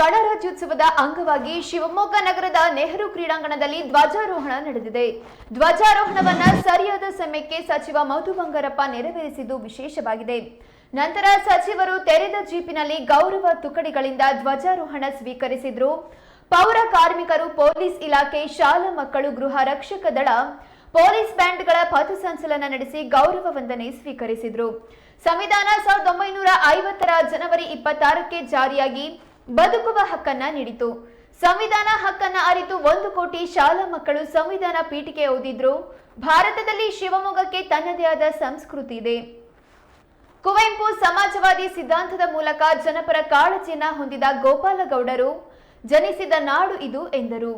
ಗಣರಾಜ್ಯೋತ್ಸವದ ಅಂಗವಾಗಿ ಶಿವಮೊಗ್ಗ ನಗರದ ನೆಹರು ಕ್ರೀಡಾಂಗಣದಲ್ಲಿ ಧ್ವಜಾರೋಹಣ ನಡೆದಿದೆ. ಧ್ವಜಾರೋಹಣವನ್ನ ಸರಿಯಾದ ಸಮಯಕ್ಕೆ ಸಚಿವ ಮಧು ಬಂಗಾರಪ್ಪ ನೆರವೇರಿಸಿದ್ದು ವಿಶೇಷವಾಗಿದೆ. ನಂತರ ಸಚಿವರು ತೆರೆದ ಜೀಪಿನಲ್ಲಿ ಗೌರವ ತುಕಡಿಗಳಿಂದ ಧ್ವಜಾರೋಹಣ ಸ್ವೀಕರಿಸಿದ್ರು. ಪೌರ ಕಾರ್ಮಿಕರು, ಪೊಲೀಸ್ ಇಲಾಖೆ, ಶಾಲಾ ಮಕ್ಕಳು, ಗೃಹ ರಕ್ಷಕ ದಳ, ಪೊಲೀಸ್ ಬ್ಯಾಂಡ್ಗಳ ಪಥಸಂಚಲನ ನಡೆಸಿ ಗೌರವ ವಂದನೆ ಸ್ವೀಕರಿಸಿದ್ರು. ಸಂವಿಧಾನ ಸಾವಿರದ ಒಂಬೈನೂರ ಐವತ್ತರ ಜನವರಿ ಇಪ್ಪತ್ತಾರಕ್ಕೆ ಜಾರಿಯಾಗಿ ಬದುಕುವ ಹಕ್ಕನ್ನ ನೀಡಿತು. ಸಂವಿಧಾನ ಹಕ್ಕನ್ನ ಅರಿತು ಒಂದು ಕೋಟಿ ಶಾಲಾ ಮಕ್ಕಳು ಸಂವಿಧಾನ ಪೀಠಿಕೆ ಓದಿದ್ರು. ಭಾರತದಲ್ಲಿ ಶಿವಮೊಗ್ಗಕ್ಕೆ ತನ್ನದೇ ಆದ ಸಂಸ್ಕೃತಿ ಇದೆ. ಕುವೆಂಪು ಸಮಾಜವಾದಿ ಸಿದ್ಧಾಂತದ ಮೂಲಕ ಜನಪರ ಕಾಳಜಿಯನ್ನ ಹೊಂದಿದ ಗೋಪಾಲಗೌಡರು, ಜನಿಸಿದ ನಾಡು ಇದು ಎಂದರು.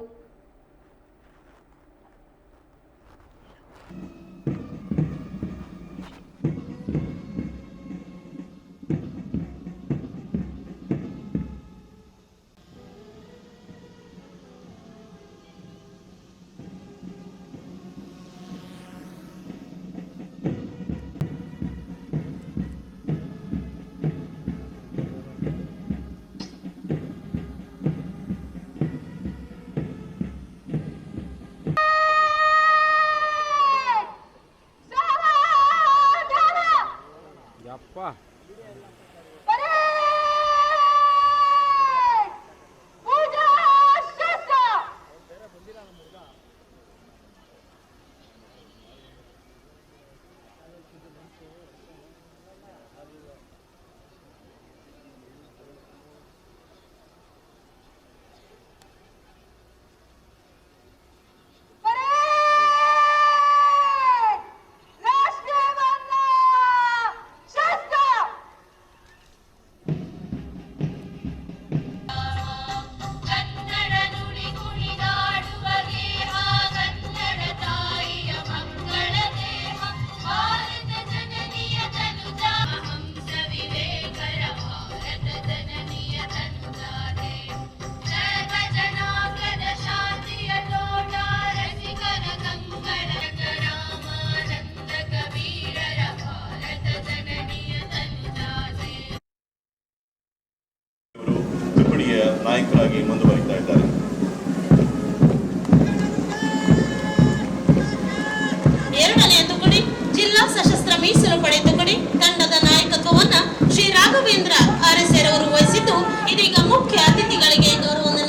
ಮೀಸಲು ಪಡೆ ತುಕಡಿ ತಂಡದ ನಾಯಕತ್ವವನ್ನ ಶ್ರೀ ರಾಘವೇಂದ್ರ ಆರ್ಎಸ್ಆರ್ ಅವರು ವಹಿಸಿದ್ದು ಇದೀಗ ಮುಖ್ಯ ಅತಿಥಿಗಳಿಗೆ ಗೌರವವನ್ನು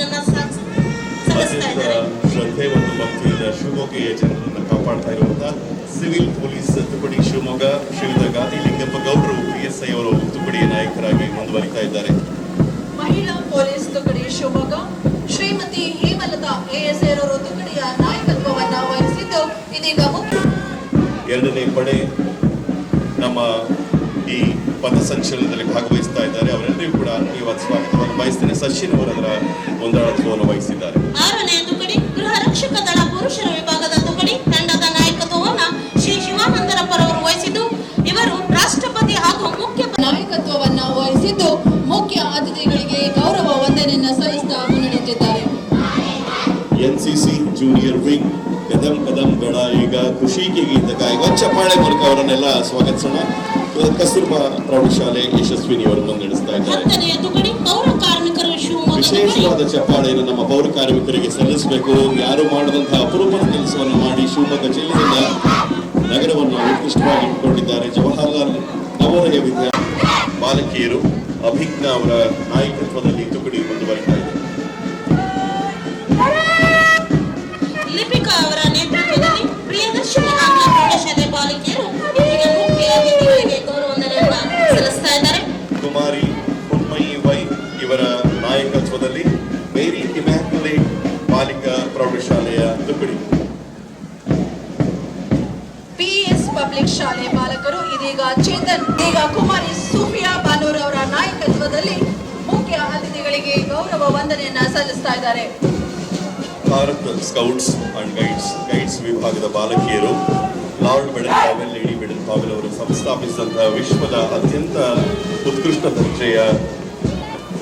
ಶ್ರದ್ಧೆ ಮತ್ತು ಭಕ್ತಿಯಿಂದ ಶಿವಮೊಗ್ಗೆಯ ಜನರನ್ನು ಕಾಪಾಡ್ತಾ ಇರುವಂತಹ ಸಿವಿಲ್ ಪೊಲೀಸ್ ತುಕಡಿ ಶಿವಮೊಗ್ಗ ಶ್ರೀಯುತ ಗಾದಿ ಲಿಂಗಪ್ಪ ಗೌಡರು ಪಿಎಸ್ಐ ಅವರು ತುಕಡಿಯ ನಾಯಕರಾಗಿ ಮುಂದುವರಿತಾ ಇದ್ದಾರೆ. ಮಹಿಳಾ ಪೊಲೀಸ್ ತುಕಡಿ ಶಿವಮೊಗ್ಗ ಶ್ರೀಮತಿ ಹೇಮಲತಾ ಎಎಸ್ಆರ್ ಅವರು ತುಕಡಿಯ ನಾಯಕತ್ವವನ್ನ ವಹಿಸಿದ್ದು ಇದೀಗ ಮುಖ್ಯ ಎರಡನೇ ಪಡೆ ನಮ್ಮ ಈ ಪಥಸಂಚಲನದಲ್ಲಿ ಭಾಗವಹಿಸ್ತಾ ಇದ್ದಾರೆ. ಅವರೆಲ್ಲರಿಗೂ ಕೂಡ ಆತ್ಮೀಯವಾದ ಸ್ವಾಗತವನ್ನು ಬಯಸ್ತೇನೆ ಸಚಿನ್ ಅವರು ಮುಂದಾಳತ್ವವನ್ನು ವಹಿಸಿದ್ದಾರೆ. ಈಗ ಖುಷಿಗೆ ಗೀತ ಗಾಯಕ ಚಪ್ಪಾಳೆ ಮೂಲಕ ಅವರನ್ನೆಲ್ಲ ಸ್ವಾಗತಿಸೋಣ ಕಸ್ತೂರ್ಬಾ ಪ್ರೌಢಶಾಲೆ ಯಶಸ್ವಿನಿ ಅವರು ಮುನ್ನಡೆಸ್ತಾ ಇದ್ದಾರೆ ವಿಶೇಷವಾದ ಚಪ್ಪಾಳೆಯನ್ನು ನಮ್ಮ ಪೌರ ಕಾರ್ಮಿಕರಿಗೆ ಸಲ್ಲಿಸಬೇಕು. ಯಾರು ಮಾಡದಂತಹ ಅಪರೂಪದ ಕೆಲಸವನ್ನು ಮಾಡಿ ಶಿವಮೊಗ್ಗ ಜಿಲ್ಲೆಯಿಂದ ನಗರವನ್ನು ಉತ್ಕೃಷ್ಟವಾಗಿ ಇಟ್ಕೊಂಡಿದ್ದಾರೆ ಜವಾಹರ್ಲಾಲ್ ನವೋದಯ ವಿದ್ಯಾ ಬಾಲಕಿಯರು ಅಭಿಜ್ಞಾ ಅವರ ನಾಯಕತ್ವದಲ್ಲಿ ತುಕಡಿ ಮುಂದುವರಿತಾ ಇದೆ. ಕುಮಾರಿ ಸೂಫಿಯಾ ಬಾನೂರ್ ಅವರ ನಾಯಕತ್ವದಲ್ಲಿ ಮುಖ್ಯ ಅತಿಥಿಗಳಿಗೆ ಗೌರವ ವಂದನೆಯನ್ನ ಸಲ್ಲಿಸ್ತಾ ಇದ್ದಾರೆ. Bharat scouts and guides guides ವಿಭಾಗದ ಬಾಲಕಿಯರು, lord medal Powell lady medal Powell ಅವರು ಸಂಸ್ಥಾಪಿಸಿದಂತಹ ವಿಶ್ವದ ಅತ್ಯಂತ ಉತ್ಕೃಷ್ಟ ದರ್ಜೆಯ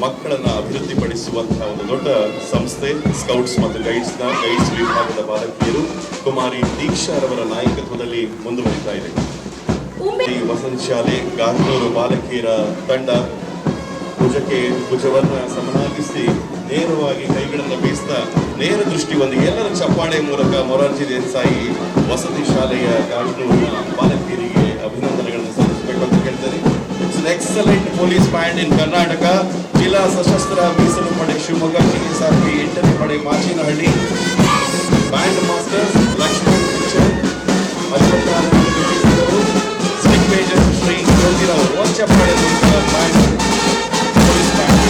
ಮಕ್ಕಳನ್ನ ಅಭಿವೃದ್ಧಿಪಡಿಸುವಂತಹ ಒಂದು ದೊಡ್ಡ ಸಂಸ್ಥೆ, ಸ್ಕೌಟ್ಸ್ ಮತ್ತು ಗೈಡ್ಸ್ನ, ಗೈಡ್ಸ್ ವಿಭಾಗದ ಬಾಲಕಿಯರು ಕುಮಾರಿ ದೀಕ್ಷಾರವರ ನಾಯಕತ್ವದಲ್ಲಿ ಮುಂದುವರಿತಾ ಇದೆ. ಈ ವಸಂತ ಶಾಲೆ ಗಾಂಧೂರು ಬಾಲಕಿಯರ ತಂಡ ಭುಜಕ್ಕೆ ಭುಜವನ್ನ ಸಮನಾಗಿಸಿ ನೇರವಾಗಿ ಕೈಗಳನ್ನು ಬೀಸ್ತಾ ನೇರ ದೃಷ್ಟಿಯೊಂದಿಗೆ ಎಲ್ಲರ ಚಪ್ಪಾಳೆ ಮೂಲಕ ಮೊರಾರ್ಜಿ ದೇಸಾಯಿ ವಸತಿ ಶಾಲೆಯ ಗಾಂಧೂರಿನ ಬಾಲಕಿಯರಿಗೆ ಅಭಿನಂದನೆಗಳನ್ನು ಸಲ್ಲಿಸಬೇಕು ಅಂತ ಕೇಳ್ತಾರೆ it's excellent police band in Karnataka ಜಿಲ್ಲಾ ಸಶಸ್ತ್ರ ಮೀಸಲು ಪಡೆ ಶಿವಮೊಗ್ಗ ಕೆಎಸ್ಆರ್ಪಿ ಎಂಟನೇ ಪಡೆ Machinahalli. Band masters Lakshman band police band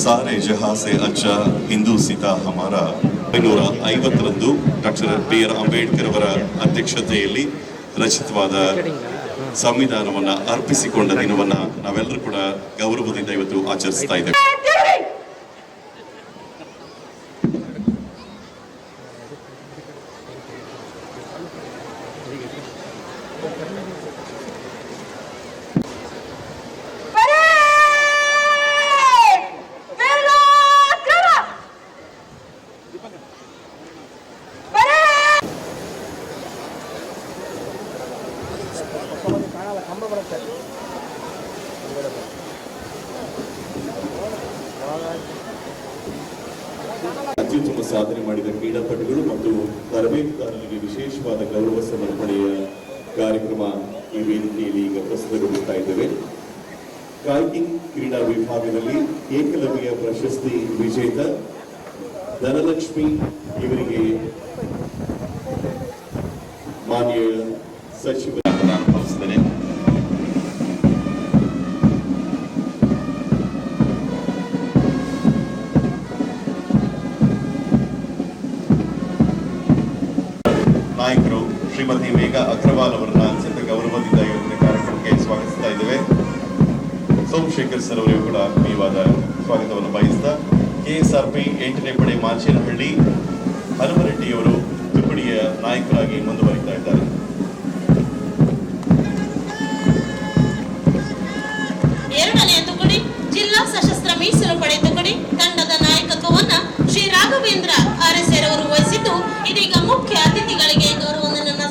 ಸಾರೆ ಜಹಾಸೆ ಅಜ್ಜ ಹಿಂದೂ ಸೀತಾ ಹಮಾರ ಐನೂರ ಐವತ್ತರಂದು ಡಾಕ್ಟರ್ ಬಿ ಆರ್ ಅಂಬೇಡ್ಕರ್ ಅವರ ಅಧ್ಯಕ್ಷತೆಯಲ್ಲಿ ರಚಿತವಾದ ಸಂವಿಧಾನವನ್ನ ಅರ್ಪಿಸಿಕೊಂಡ ದಿನವನ್ನು ನಾವೆಲ್ಲರೂ ಕೂಡ ಗೌರವದಿಂದ ಇವತ್ತು ಆಚರಿಸ್ತಾ ಇದ್ದೇವೆ. ಅತ್ಯುತ್ತಮ ಸಾಧನೆ ಮಾಡಿದ ಕ್ರೀಡಾಪಟುಗಳು ಮತ್ತು ತರಬೇತುದಾರರಿಗೆ ವಿಶೇಷವಾದ ಗೌರವ ಸಮರ್ಪಣೆಯ ಕಾರ್ಯಕ್ರಮ ಈ ವೇದಿಕೆಯಲ್ಲಿ ಈಗ ಪ್ರಸ್ತುತಗೊಳಿಸ್ತಾ ಇದ್ದೇವೆ. ಕಾಯ್ಕಿಂಗ್ ಕ್ರೀಡಾ ವಿಭಾಗದಲ್ಲಿ ಏಕಲವ್ಯ ಪ್ರಶಸ್ತಿ ವಿಜೇತ ಧನಲಕ್ಷ್ಮಿ ಇವರಿಗೆ ಮಾನ್ಯ ಸಚಿವ ಕೆಎಸ್ಆರ್ಪಿ ಎಂಟನೇ ಪಡೆ ಮಾಚೇನಹಳ್ಳಿ ಹನುಮರೆಡ್ಡಿಯವರು ತುಕಡಿಯ ನಾಯಕರಾಗಿ ಮುಂದುವರಿತಾ ಇದ್ದಾರೆ. ಎರಡನೆಯ ತುಕಡಿ ಜಿಲ್ಲಾ ಸಶಸ್ತ್ರ ಮೀಸಲು ಪಡೆ ತುಕಡಿ ತಂಡದ ನಾಯಕತ್ವವನ್ನ ಶ್ರೀ ರಾಘವೇಂದ್ರ ಆರ್ಎಸ್ಆರ್ ಅವರು ವಹಿಸಿದ್ದು ಇದೀಗ ಮುಖ್ಯ ಅತಿಥಿಗಳಿಗೆ ಗೌರವವನ್ನು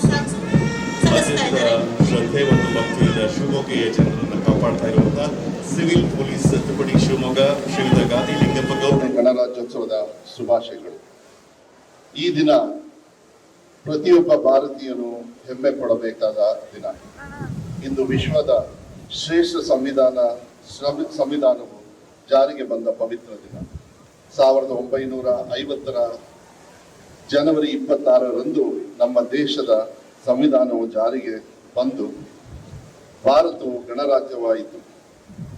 ಶ್ರದ್ಧೆ ಮತ್ತು ಭಕ್ತಿಯಿಂದ ಶಿವಮೊಗ್ಗೆಯ ಜನರನ್ನು ಕಾಪಾಡ್ತಾ ಇರುವಂತಹ ಸಿವಿಲ್ ಪೊಲೀಸ್ ತುಕಡಿ ಶಿವಮೊಗ್ಗ, ಶ್ರೀಯುತ ಗಾದಿ ಲಿಂಗಪ್ಪ ಗೌಡ ಗಣರಾಜ್ಯೋತ್ಸವದ ಶುಭಾಶಯಗಳು. ಈ ದಿನ ಪ್ರತಿಯೊಬ್ಬ ಭಾರತೀಯನು ಹೆಮ್ಮೆ ಪಡಬೇಕಾದ ದಿನ. ಇಂದು ವಿಶ್ವದ ಶ್ರೇಷ್ಠ ಸಂವಿಧಾನ ಸಂವಿಧಾನವು ಜಾರಿಗೆ ಬಂದ ಪವಿತ್ರ ದಿನ. ಸಾವಿರದ ಒಂಬೈನೂರ ಐವತ್ತರ ಜನವರಿ ಇಪ್ಪತ್ತಾರರಂದು ನಮ್ಮ ದೇಶದ ಸಂವಿಧಾನವು ಜಾರಿಗೆ ಬಂದು ಭಾರತವು ಗಣರಾಜ್ಯವಾಯಿತು.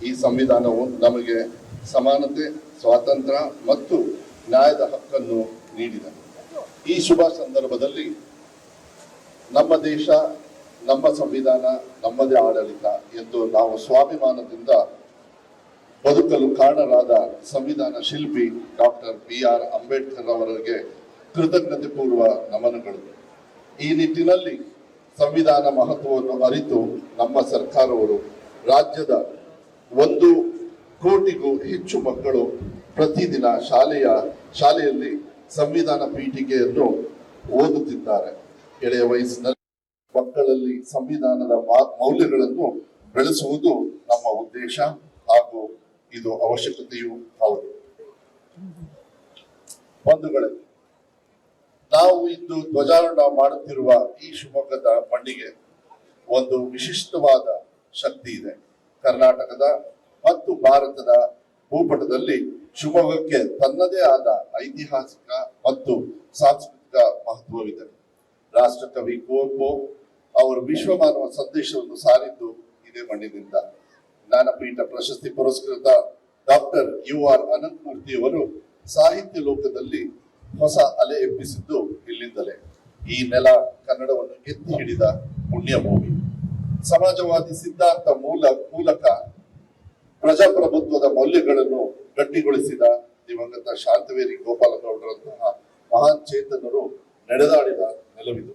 ಈ ಸಂವಿಧಾನವು ನಮಗೆ ಸಮಾನತೆ, ಸ್ವಾತಂತ್ರ್ಯ ಮತ್ತು ನ್ಯಾಯದ ಹಕ್ಕನ್ನು ನೀಡಿದೆ. ಈ ಶುಭ ಸಂದರ್ಭದಲ್ಲಿ ನಮ್ಮ ದೇಶ, ನಮ್ಮ ಸಂವಿಧಾನ ನಮ್ಮದೇ ಆಡಳಿತ ಎಂದು ನಾವು ಸ್ವಾಭಿಮಾನದಿಂದ ಬದುಕಲು ಕಾರಣರಾದ ಸಂವಿಧಾನ ಶಿಲ್ಪಿ ಡಾಕ್ಟರ್ ಬಿ ಆರ್ ಅಂಬೇಡ್ಕರ್ ಅವರಿಗೆ ಕೃತಜ್ಞತೆ ಪೂರ್ವ ನಮನಗಳು. ಈ ನಿಟ್ಟಿನಲ್ಲಿ ಸಂವಿಧಾನ ಮಹತ್ವವನ್ನು ಅರಿತು ನಮ್ಮ ಸರ್ಕಾರವರು ರಾಜ್ಯದ ಒಂದು ಕೋಟಿಗೂ ಹೆಚ್ಚು ಮಕ್ಕಳು ಪ್ರತಿದಿನ ಶಾಲೆಯ, ಶಾಲೆಯಲ್ಲಿ ಸಂವಿಧಾನ ಪೀಠಿಕೆಯನ್ನು ಓದುತ್ತಿದ್ದಾರೆ. ಎಳೆಯ ವಯಸ್ಸಿನಲ್ಲಿ ಮಕ್ಕಳಲ್ಲಿ ಸಂವಿಧಾನದ ಮೌಲ್ಯಗಳನ್ನು ಬೆಳೆಸುವುದು ನಮ್ಮ ಉದ್ದೇಶ ಹಾಗೂ ಇದು ಅವಶ್ಯಕತೆಯೂ ಹೌದು. ಬಂಧುಗಳೇ ನಾವು ಇಂದು ಧ್ವಜಾರೋಹಣ ಮಾಡುತ್ತಿರುವ ಈ ಶಿವಮೊಗ್ಗದ ಮಣ್ಣಿಗೆ ಒಂದು ವಿಶಿಷ್ಟವಾದ ಶಕ್ತಿ ಇದೆ. ಕರ್ನಾಟಕದ ಮತ್ತು ಭಾರತದ ಭೂಪಟದಲ್ಲಿ ಶಿವಮೊಗ್ಗಕ್ಕೆ ತನ್ನದೇ ಆದ ಐತಿಹಾಸಿಕ ಮತ್ತು ಸಾಂಸ್ಕೃತಿಕ ಮಹತ್ವವಿದೆ. ರಾಷ್ಟ್ರಕವಿ ಕುವೆಂಪು ಅವರು ವಿಶ್ವಮಾನವ ಸಂದೇಶವನ್ನು ಸಾರಿದ್ದು ಇದೇ ಮಣ್ಣಿನಿಂದ. ಜ್ಞಾನಪೀಠ ಪ್ರಶಸ್ತಿ ಪುರಸ್ಕೃತ ಡಾಕ್ಟರ್ ಯು ಆರ್ ಅನಂತಮೂರ್ತಿಯವರು ಸಾಹಿತ್ಯ ಲೋಕದಲ್ಲಿ ಹೊಸ ಅಲೆ ಎಬ್ಬಿಸಿದ್ದು ಇಲ್ಲಿಂದಲೇ. ಈ ನೆಲ ಕನ್ನಡವನ್ನು ಎತ್ತಿ ಹಿಡಿದ ಪುಣ್ಯ ಭೂಮಿ. ಸಮಾಜವಾದಿ ಸಿದ್ಧಾಂತ ಮೂಲ, ಮೂಲಕ ಪ್ರಜಾಪ್ರಭುತ್ವದ ಮೌಲ್ಯಗಳನ್ನು ಗಟ್ಟಿಗೊಳಿಸಿದ ದಿವಂಗತ ಶಾಂತವೇರಿ ಗೋಪಾಲಗೌಡರಂತಹ ಮಹಾನ್ ಚೇತನರು ನಡೆದಾಡಿದ ನೆಲವಿದು.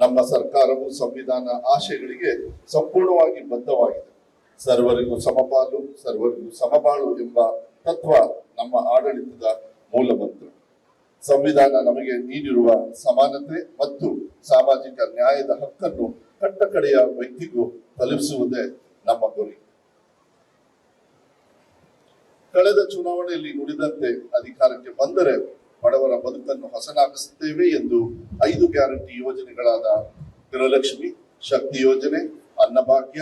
ನಮ್ಮ ಸರ್ಕಾರವು ಸಂವಿಧಾನ ಆಶಯಗಳಿಗೆ ಸಂಪೂರ್ಣವಾಗಿ ಬದ್ಧವಾಗಿದೆ. ಸರ್ವರಿಗೂ ಸಮಪಾಲು, ಸರ್ವರಿಗೂ ಸಮಬಾಳು ಎಂಬ ತತ್ವ ನಮ್ಮ ಆಡಳಿತದ ಮೂಲಮಂತ್ರ. ಸಂವಿಧಾನ ನಮಗೆ ನೀಡಿರುವ ಸಮಾನತೆ ಮತ್ತು ಸಾಮಾಜಿಕ ನ್ಯಾಯದ ಹಕ್ಕನ್ನು ಕಟ್ಟಕಡೆಯ ವ್ಯಕ್ತಿಗೂ ತಲುಪಿಸುವುದೇ ನಮ್ಮ ಗುರಿ. ಕಳೆದ ಚುನಾವಣೆಯಲ್ಲಿ ನುಡಿದಂತೆ ಅಧಿಕಾರಕ್ಕೆ ಬಂದರೆ ಬಡವರ ಬದುಕನ್ನು ಹಸನಾಗಿಸುತ್ತೇವೆ ಎಂದು ಐದು ಗ್ಯಾರಂಟಿ ಯೋಜನೆಗಳಾದ ಗೃಹಲಕ್ಷ್ಮಿ ಶಕ್ತಿ ಯೋಜನೆ, ಅನ್ನಭಾಗ್ಯ,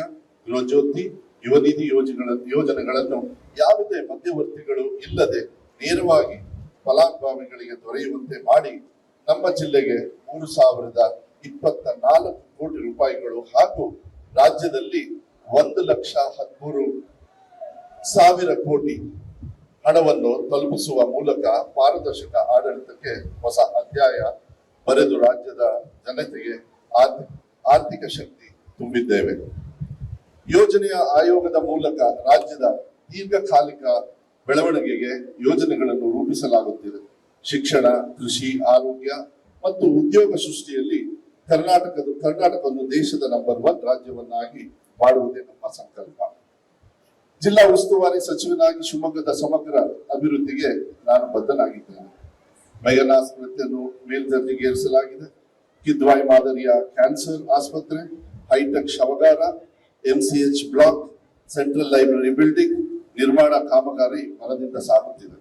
ಗೃಹಜ್ಯೋತಿ ಯುವ ನಿಧಿ ಯೋಜನೆಗಳ ಯೋಜನೆಗಳನ್ನು ಯಾವುದೇ ಮಧ್ಯವರ್ತಿಗಳು ಇಲ್ಲದೆ ನೇರವಾಗಿ ಫಲಾನುಭವಿಗಳಿಗೆ ದೊರೆಯುವಂತೆ ಮಾಡಿ ನಮ್ಮ ಜಿಲ್ಲೆಗೆ ಮೂರು ಸಾವಿರದ ಇಪ್ಪತ್ತ ನಾಲ್ಕು ಕೋಟಿ ರೂಪಾಯಿಗಳು ಹಾಗೂ ರಾಜ್ಯದಲ್ಲಿ ಒಂದು ಲಕ್ಷ ಹದಿಮೂರು ಸಾವಿರ ಕೋಟಿ ಹಣವನ್ನು ತಲುಪಿಸುವ ಮೂಲಕ ಪಾರದರ್ಶಕ ಆಡಳಿತಕ್ಕೆ ಹೊಸ ಅಧ್ಯಾಯ ಬರೆದು ರಾಜ್ಯದ ಜನತೆಗೆ ಆರ್ಥಿಕ ಶಕ್ತಿ ತುಂಬಿದ್ದೇವೆ. ಯೋಜನೆಯ ಆಯೋಗದ ಮೂಲಕ ರಾಜ್ಯದ ದೀರ್ಘಕಾಲಿಕ ಬೆಳವಣಿಗೆಗೆ ಯೋಜನೆಗಳನ್ನು ರೂಪಿಸಲಾಗುತ್ತಿದೆ. ಶಿಕ್ಷಣ, ಕೃಷಿ, ಆರೋಗ್ಯ ಮತ್ತು ಉದ್ಯೋಗ ಸೃಷ್ಟಿಯಲ್ಲಿ ಕರ್ನಾಟಕದ ಕರ್ನಾಟಕವನ್ನು ದೇಶದ ನಂಬರ್ ಒನ್ ರಾಜ್ಯವನ್ನಾಗಿ ಮಾಡುವುದೇ ನಮ್ಮ ಸಂಕಲ್ಪ. ಜಿಲ್ಲಾ ಉಸ್ತುವಾರಿ ಸಚಿವನಾಗಿ ಶಿವಮೊಗ್ಗದ ಸಮಗ್ರ ಅಭಿವೃದ್ಧಿಗೆ ನಾನು ಬದ್ಧನಾಗಿದ್ದೇನೆ. ಮೈಗನ ಆಸ್ಪತ್ರೆಯನ್ನು ಮೇಲ್ದರ್ಜೆಗೇರಿಸಲಾಗಿದೆ ಕಿದ್ವಾಯಿ ಮಾದರಿಯ ಕ್ಯಾನ್ಸರ್ ಆಸ್ಪತ್ರೆ, high tech ಶವಗಾರ MCH block, central library building ನಿರ್ಮಾಣ ಕಾಮಗಾರಿ ಭರದಿಂದ ಸಾಗುತ್ತಿದೆ.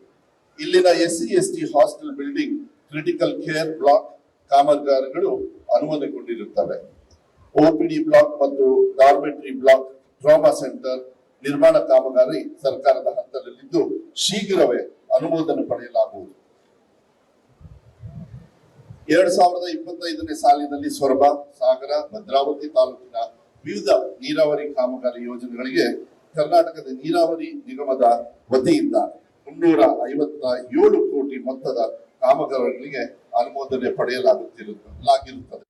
ಇಲ್ಲಿನ SC, ST hostel building, critical care block ಕಾಮಗಾರಿಗಳು ಅನುಮೋದನೆಗೊಂಡಿರುತ್ತವೆ ಓಪಿಡಿ ಬ್ಲಾಕ್ ಮತ್ತು ಡಾರ್ಮೆಟ್ರಿ ಬ್ಲಾಕ್ ಟ್ರಾಮಾ ಸೆಂಟರ್ ನಿರ್ಮಾಣ ಕಾಮಗಾರಿ ಸರ್ಕಾರದ ಹಂತದಲ್ಲಿದ್ದು ಶೀಘ್ರವೇ ಅನುಮೋದನೆ ಪಡೆಯಲಾಗುವುದು. ಎರಡ್ ಸಾವಿರದ ಇಪ್ಪತ್ತೈದನೇ ಸಾಲಿನಲ್ಲಿ ಸೊರಬ, ಸಾಗರ, ಭದ್ರಾವತಿ ತಾಲೂಕಿನ ವಿವಿಧ ನೀರಾವರಿ ಕಾಮಗಾರಿ ಯೋಜನೆಗಳಿಗೆ ಕರ್ನಾಟಕದ ನೀರಾವರಿ ನಿಗಮದ ವತಿಯಿಂದ ಮುನ್ನೂರ ಐವತ್ತ ಏಳು ಕೋಟಿ ಮೊತ್ತದ ಕಾಮಗಾರಿಗಳಿಗೆ ಅನುಮೋದನೆ ಪಡೆಯಲಾಗುತ್ತಿರುತ್ತದೆ